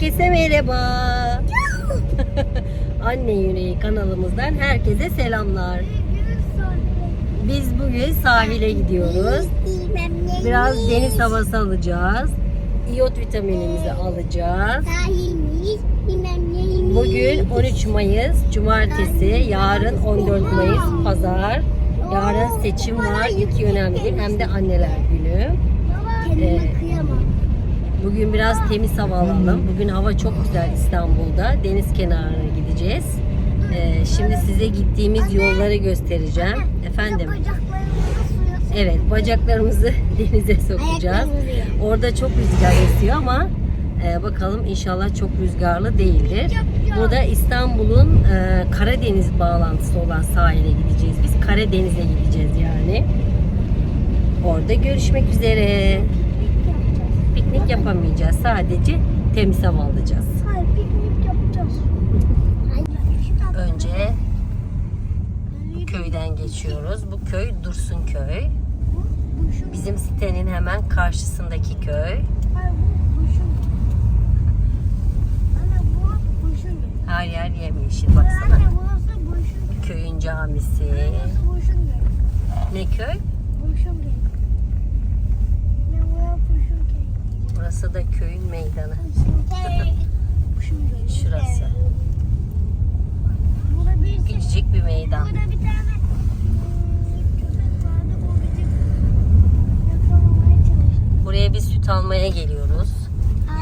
Herkese merhaba. Anne Yüreği kanalımızdan herkese selamlar. Biz bugün sahile gidiyoruz. Biraz deniz havası alacağız. İyot vitaminimizi alacağız. Bugün 13 Mayıs Cumartesi, yarın 14 Mayıs Pazar. Yarın seçim var. İki önemli hem de anneler günü. Ee, Bugün biraz temiz hava alalım. Bugün hava çok güzel İstanbul'da. Deniz kenarına gideceğiz. Ee, şimdi size gittiğimiz yolları göstereceğim. Efendim? Evet, bacaklarımızı denize sokacağız. Orada çok rüzgar esiyor ama e, bakalım inşallah çok rüzgarlı değildir. Burada İstanbul'un e, Karadeniz bağlantısı olan sahile gideceğiz. Biz Karadeniz'e gideceğiz yani. Orada görüşmek üzere. Piknik yapamayacağız. Sadece temiz hava alacağız. Hayır, piknik yapacağız. Önce köyden geçiyoruz. Bu köy Dursun köy. Bu. Bizim sitenin hemen karşısındaki köy. Bu bu bu bu. Her yer yemyeşil baksana. Bu. Köyün camisi. Bu. Ne köy? Bu şu. Ne burası bu şu. Burası da köyün meydanı. Şurası. Küçücük bir meydan. Buraya biz süt almaya geliyoruz.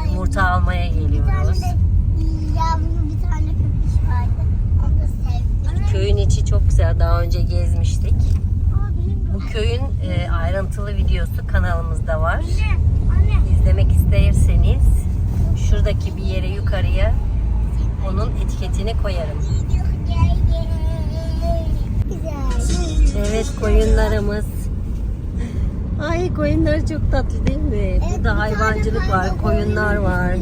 Yumurta almaya geliyoruz. Köyün içi çok güzel. Daha önce gezmiştik. Bu köyün e, ayrıntılı videosu kanalımızda var. İzlemek isterseniz şuradaki bir yere yukarıya onun etiketini koyarım. Evet koyunlarımız. Ay koyunlar çok tatlı değil mi? Evet, Burada tane hayvancılık var, koyunlar var,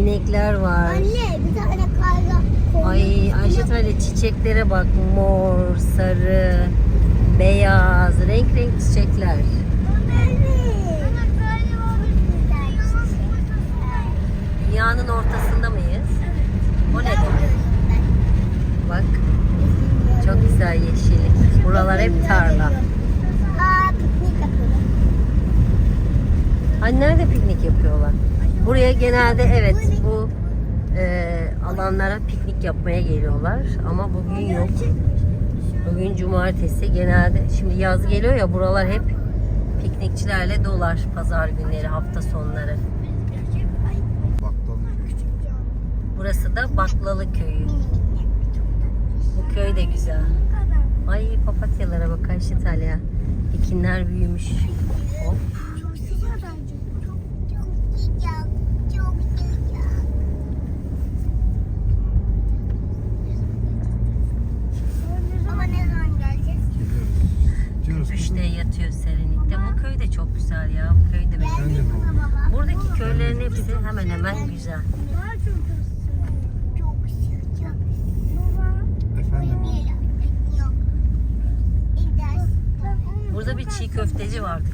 inekler var. Anne bir tane karga koyunun Ay Ayşe öyle çiçeklere bak. Mor, sarı, beyaz, renk renk çiçekler. Dünyanın ortasında mıyız? O ne demek? Bak çok güzel yeşillik. Buralar hep tarla. Hani nerede piknik yapıyorlar? Buraya genelde evet bu e, alanlara piknik yapmaya geliyorlar ama bugün yok. Bugün cumartesi genelde şimdi yaz geliyor ya buralar hep piknikçilerle dolar pazar günleri hafta sonları. Burası da Baklalı köyü. Bu köy de güzel. Ay papatyalara bak Ayşe Talya. Ekinler büyümüş. Hop. Çok sıcak bence. Çok çok sıcak. Çok sıcak. Baba ne zaman geleceğiz? Gidiyoruz. Gidiyoruz. İşte yatıyor serinlikte. Bu köy de çok güzel ya. Bu köy de benim. Sen de mi oğlum? Baba. Buradaki köylerin hepsi hemen hemen güzel. Var çok sıcak. Çok sıcak. Baba. Efendim oğlum? Yok. Burada bir çiğ köfteci vardı.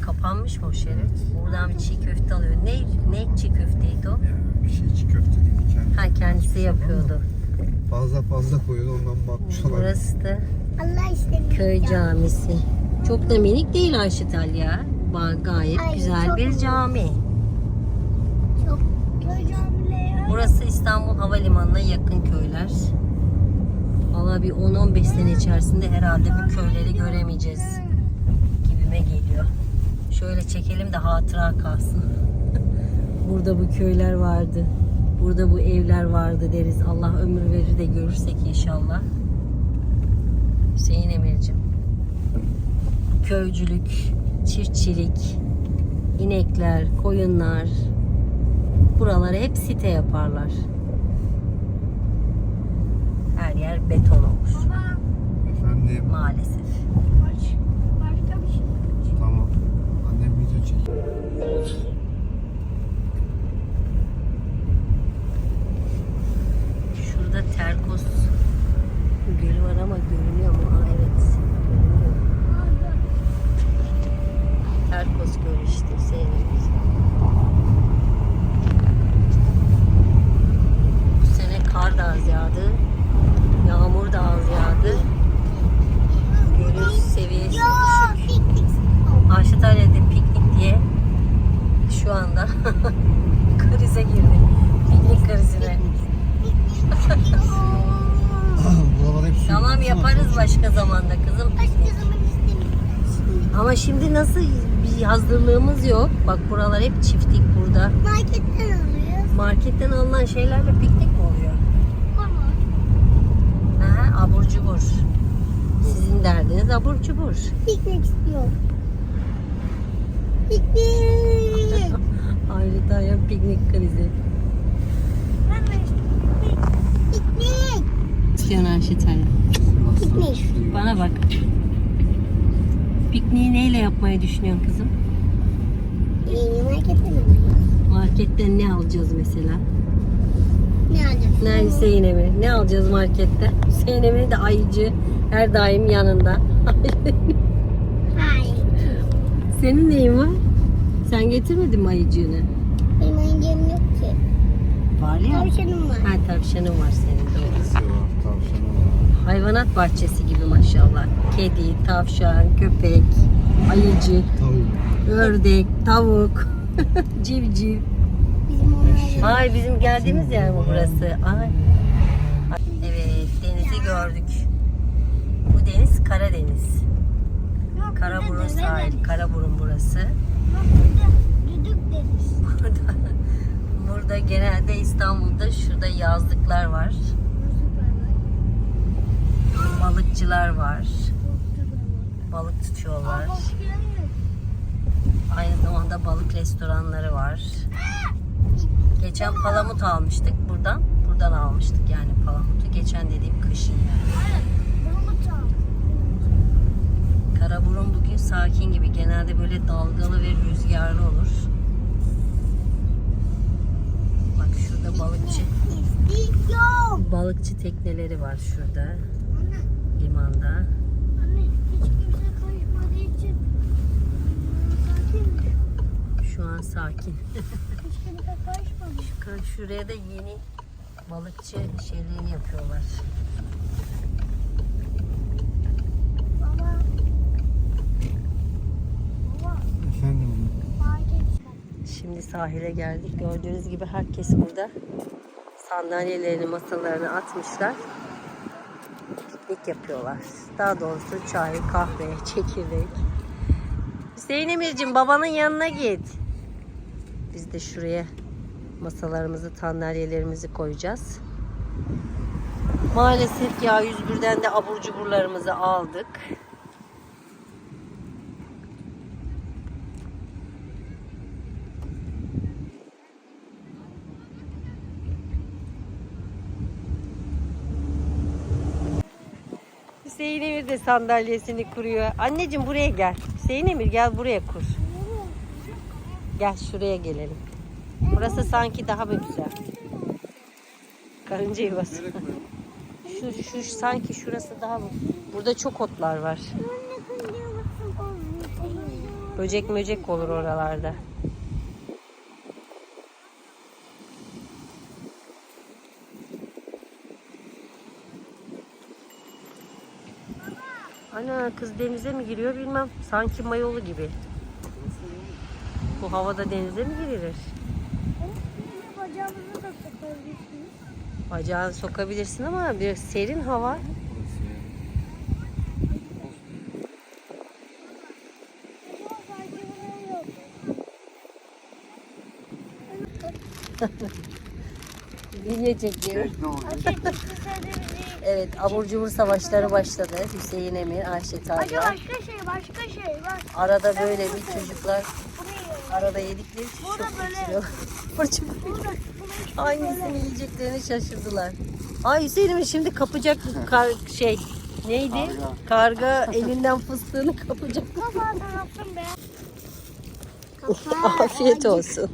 Kapanmış mı o şeref? Buradan bir çiğ köfte alıyor. Ne ne çiğ köfteydi o? Ya bir şey çiğ köfte değil. Kendi Ha kendisi yapıyordu. Fazla fazla koyuyor ondan batmış olabilir. Burası da Allah istemiyor. köy camisi. Çok da minik değil Ayşe Talya. Ba- Gayet Ay, güzel çok- bir cami. Çok. Köy camileri. Burası İstanbul Havalimanı'na yakın köyler. Valla bir 10-15 sene içerisinde herhalde bu köyleri göremeyeceğiz. Şöyle çekelim de hatıra kalsın. Burada bu köyler vardı. Burada bu evler vardı deriz. Allah ömür verir de görürsek inşallah. Hüseyin Emir'cim. Köycülük, çiftçilik, inekler, koyunlar. Buraları hep site yaparlar. Her yer beton olmuş Baba. Efendim maalesef. Baş, başka bir şey. tamam. Annem video çek. Şurada Terkos gölü var ama görünüyor mu? Aa, evet. Görünüyor. Terkos gölü işte. Sevmiyoruz. yağdı. Yağmur da az yağdı. Gölün seviyesi düşük. Aşıtalya'da piknik diye şu anda krize girdi. Piknik krizine. Buralar hep su. Tamam yaparız başka zamanda kızım. Başka zaman istemiyorum. Ama şimdi nasıl bir hazırlığımız yok. Bak buralar hep çiftlik burada. Marketten alıyoruz. Marketten alınan şeylerle piknik mi oluyor? Ama Aha, abur cubur. Sizin derdiniz abur cubur. piknik istiyorum. Piknik. Aile dayan piknik krizi. Ben de Piknik. İstiyorsun Ayşetalya. Piknik. Bana bak. Pikniği neyle yapmayı düşünüyorsun kızım? Yeni marketten alıyoruz. Marketten ne alacağız mesela? Ne alacağız? Ne Hüseyin? Ne alacağız markette? Hüseyin Emir de ayıcı. Her daim yanında. Hayır. Senin neyin var? Sen getirmedin mi ayıcığını? Benim oyuncağım yok ki. Var ya. Tavşanım var. Ha tavşanın var senin doğru. Kedisi var, tavşanı var. Hayvanat bahçesi gibi maşallah. Kedi, tavşan, köpek, ayıcı, Tavuk. ördek, tavuk, civciv. Bizim Ay bizim geldiğimiz yer mi burası? Ay. Evet denizi gördük. Bu deniz Karadeniz. Karaburun sahil. Karaburun burası. Düdük deniz. Burada, burada genelde İstanbul'da şurada yazlıklar var. Balıkçılar var. Balık tutuyorlar. Aynı zamanda balık restoranları var. Geçen palamut almıştık buradan. Buradan almıştık yani palamutu. Geçen dediğim kışın yani. Karaburun bugün sakin gibi. Genelde böyle dalgalı ve rüzgarlı olur. Bak şurada balıkçı balıkçı tekneleri var şurada limanda. Anne hiç kimse karışmadığı için sakin. Şu an sakin. Hiç kimse karışmadı. Şu- Şuraya da yeni balıkçı şeylerini yapıyorlar. Baba. Baba. Efendim. Şimdi sahile geldik. Gördüğünüz gibi herkes burada sandalyelerini, masalarını atmışlar. Piknik yapıyorlar. Daha doğrusu çay, kahve, çekirdek. Hüseyin Emir'cim babanın yanına git. Biz de şuraya masalarımızı, sandalyelerimizi koyacağız. Maalesef ya 101'den de abur cuburlarımızı aldık. Hüseyin Emir de sandalyesini kuruyor. Anneciğim buraya gel. Hüseyin Emir gel buraya kur. Gel şuraya gelelim. Burası sanki daha bir güzel. Karınca yuvası. Şu, şu sanki şurası daha Burada çok otlar var. Böcek möcek olur oralarda. Ana kız denize mi giriyor bilmem. Sanki mayolu gibi. Bu havada denize mi girilir? Bacağımızı da takabilirsiniz. Bacağını sokabilirsin ama bir serin hava. Çekiyor. Ne oluyor? Evet abur cubur savaşları başladı. Hüseyin Emir, Ayşe Talya. başka şey, başka şey. Bak. Arada böyle bir çocuklar arada yedikleri için Burada çok böyle- geçiriyor. Fırça Hangisini yiyeceklerini şaşırdılar. Ay Hüseyin Emir şimdi kapacak kar, şey neydi? Karga elinden fıstığını kapacak. Afiyet olsun.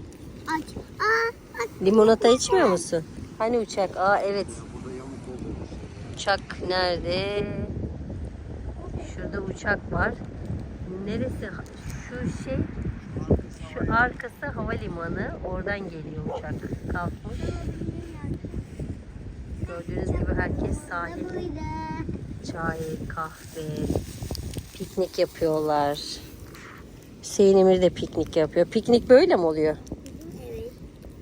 Aç. Aa, aç. Limonata içmiyor musun? Hani uçak? Aa evet. Uçak nerede? Şurada uçak var. Neresi? Şu şey, şu arkası havalimanı. Oradan geliyor uçak. Kalkmış. Gördüğünüz gibi herkes sahil, çay, kahve, piknik yapıyorlar. Hüseyin Emir de piknik yapıyor. Piknik böyle mi oluyor? Evet.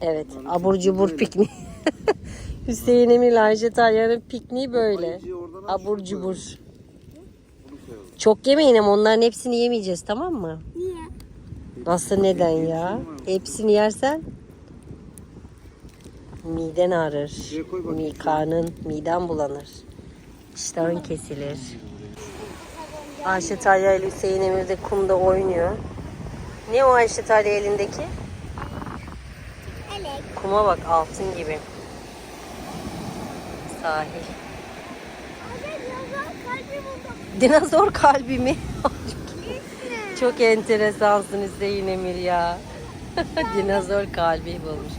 Evet. Abur cubur pikniği. Hüseyin Emir Ayşe pikniği böyle. Abur cubur. Çok yemeyin ama onların hepsini yemeyeceğiz tamam mı? Niye? Nasıl neden ya? Hepsini yersen miden ağrır. Şuraya koy bakayım. Mi, karnın, miden bulanır. İştahın kesilir. Ayşe Talya ile Hüseyin Emir de kumda oynuyor. Ne o Ayşe Talya elindeki? Kuma bak altın gibi. Sahil. Dinozor kalbi mi? Çok enteresansın Hüseyin Emir ya. Dinozor kalbi bulmuş.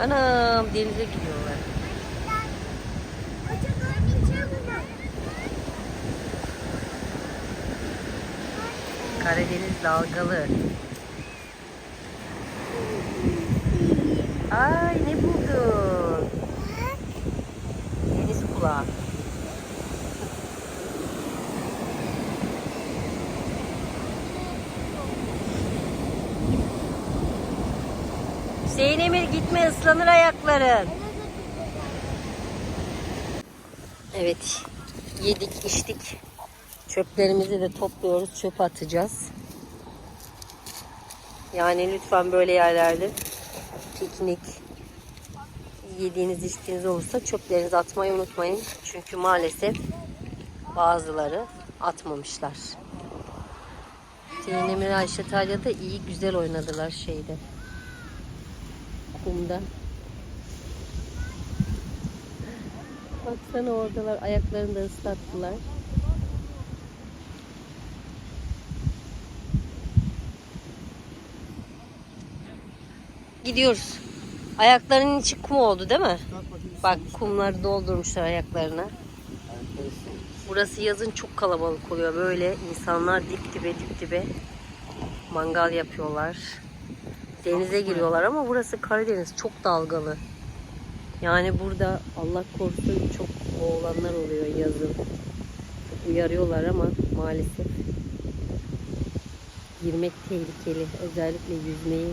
Anam denize gidiyorlar. Karadeniz dalgalı. Ay ne buldun? Kulağı. Hüseyin Emir gitme ıslanır ayakların. Evet yedik içtik. Çöplerimizi de topluyoruz. Çöp atacağız. Yani lütfen böyle yerlerde piknik yediğiniz içtiğiniz olursa çöplerinizi atmayı unutmayın. Çünkü maalesef bazıları atmamışlar. Zeynep Ayşe Talya da iyi güzel oynadılar şeyde. Kumda. Baksana oradalar ayaklarını da ıslattılar. Gidiyoruz. Ayaklarının içi kum oldu değil mi? Bak kumları doldurmuşlar ayaklarına. Burası yazın çok kalabalık oluyor. Böyle insanlar dip dibe dip dibe mangal yapıyorlar. Denize giriyorlar ama burası Karadeniz çok dalgalı. Yani burada Allah korusun çok oğlanlar oluyor yazın. Uyarıyorlar ama maalesef girmek tehlikeli. Özellikle yüzmeyi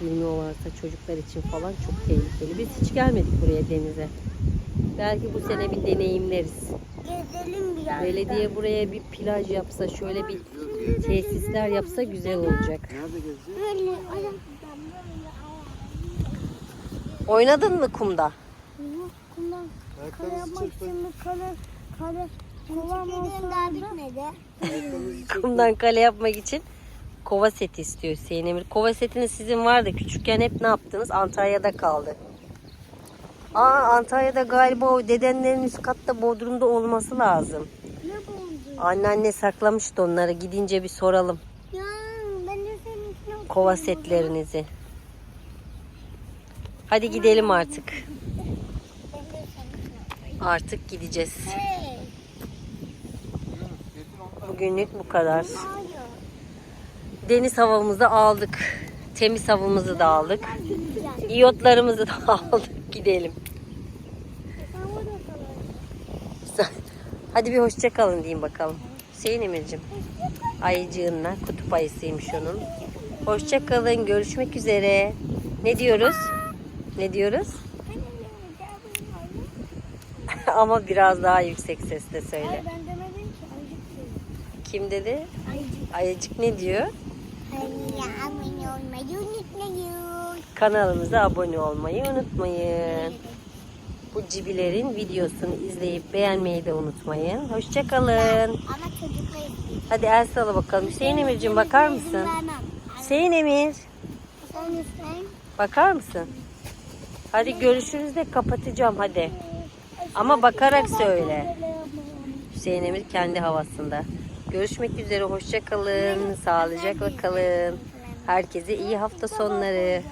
bilmiyorlarsa çocuklar için falan çok tehlikeli. Biz hiç gelmedik buraya denize. Belki bu sene bir deneyimleriz. Gezelim biraz. Belediye buraya bir plaj yapsa, şöyle bir tesisler yapsa güzel olacak. Nerede gezeceğiz? Oynadın mı kumda? ayak. Kumdan için mi kale kale kovam. Kumdan kale yapmak için kova seti istiyor Hüseyin Emir. Kova setiniz sizin vardı. Küçükken hep ne yaptınız? Antalya'da kaldı. Aa Antalya'da galiba o dedenlerin üst katta Bodrum'da olması lazım. Ne buldu? Anneanne saklamıştı onları. Gidince bir soralım. Ya ben de senin için Kova setlerinizi. Hadi gidelim artık. Artık gideceğiz. Hey. Bugünlük bu kadar. Hayır. Deniz havamızı aldık. Temiz havamızı da aldık. İyotlarımızı da aldık. Gidelim. Hadi bir hoşça kalın diyeyim bakalım. Hüseyin Emir'cim. Ayıcığınla kutup ayısıymış onun. Hoşça kalın. Görüşmek üzere. Ne diyoruz? Ne diyoruz? Ama biraz daha yüksek sesle söyle. Hayır ben demedim ki ayıcık dedim. Kim dedi? Ayıcık. Ayıcık ne diyor? Kanalımıza abone olmayı unutmayın. Bu cibilerin videosunu izleyip beğenmeyi de unutmayın. Hoşça kalın. Ama çocuklar istiyor. Hadi el sala bakalım. Hüseyin Emir'cim bakar mısın? Hüseyin Emir. Bakar mısın? Hadi görüşürüz de kapatacağım hadi. Ama bakarak söyle. Hüseyin Emir kendi havasında. Görüşmek üzere. Hoşça kalın. Sağlıcakla kalın. Herkese iyi hafta sonları.